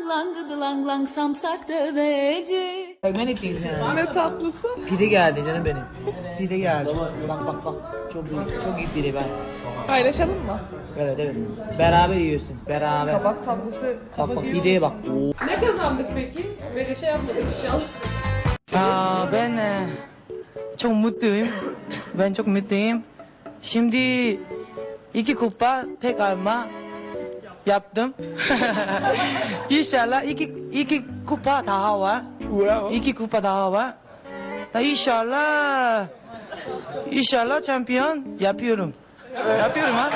lang lang gıdı lang lang samsak döveci. Ne tatlısı. Pide geldi canım benim. Pide geldi. Bak bak bak. Çok iyi, çok iyi pide ben. Paylaşalım mı? Evet evet. Beraber yiyorsun. Beraber. Kabak tatlısı. Bak bak pideye bak. Oo. Ne kazandık peki? Böyle şey yapmadık inşallah. Aa, ben e, çok mutluyum. Ben çok mutluyum. Şimdi iki kupa tek alma yaptım. İnşallah iki, iki kupa daha var. İki kupa daha var. Da inşallah inşallah şampiyon yapıyorum. Yapıyorum ha.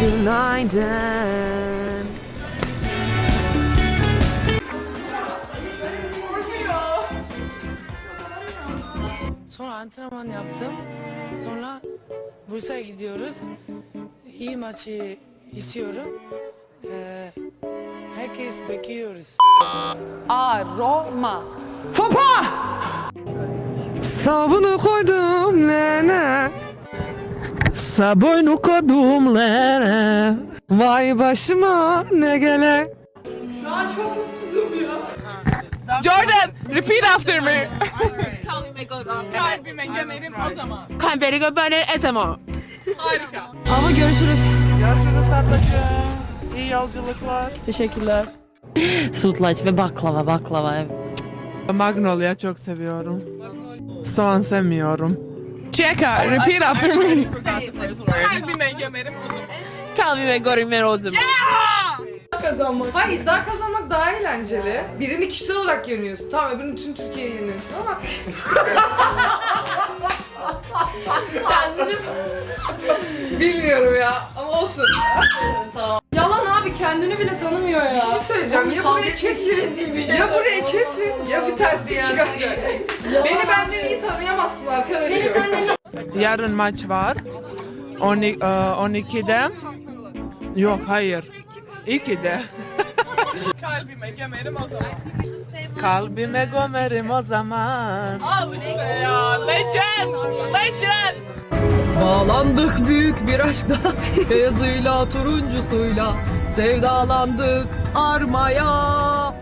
Günaydın. Sonra antrenman yaptım. Sonra Bursa'ya gidiyoruz. İyi maçı istiyorum. Ee, herkes bekliyoruz. Aroma. Sopa! Sabunu koydum nene. Sabunu kodumlere. Vay başıma ne gele. Jordan, repeat after me. Kalbime gömerim o zaman. Kalberi göberir ezemo. Ama görüşürüz. Ablacığım. İyi yolculuklar. Teşekkürler. Sütlaç ve baklava baklava. Magnolia çok seviyorum. Soğan sevmiyorum. Çeka, repeat after me. Kalbime gömerim o zaman. Kalbime görünme rozum. Hayır iddia kazanmak daha eğlenceli. Birini kişisel olarak yeniyorsun. Tamam öbürünü tüm Türkiye'ye yeniyorsun ama... Bilmiyorum ya olsun. Yalan abi kendini bile tanımıyor ya. Bir şey söyleyeceğim ya buraya kesin ya buraya kesin ya bir terslik çıkacak. Beni benden iyi tanıyamazsın arkadaşım. Yarın maç var. 12, e, 12'de. Yok hayır. 2'de. Kalbime gömerim o zaman. Kalbime gömerim o zaman. Al işte ya. Legend. Legend. Bağlandık büyük bir aşkla Beyazıyla turuncusuyla. Sevdalandık armaya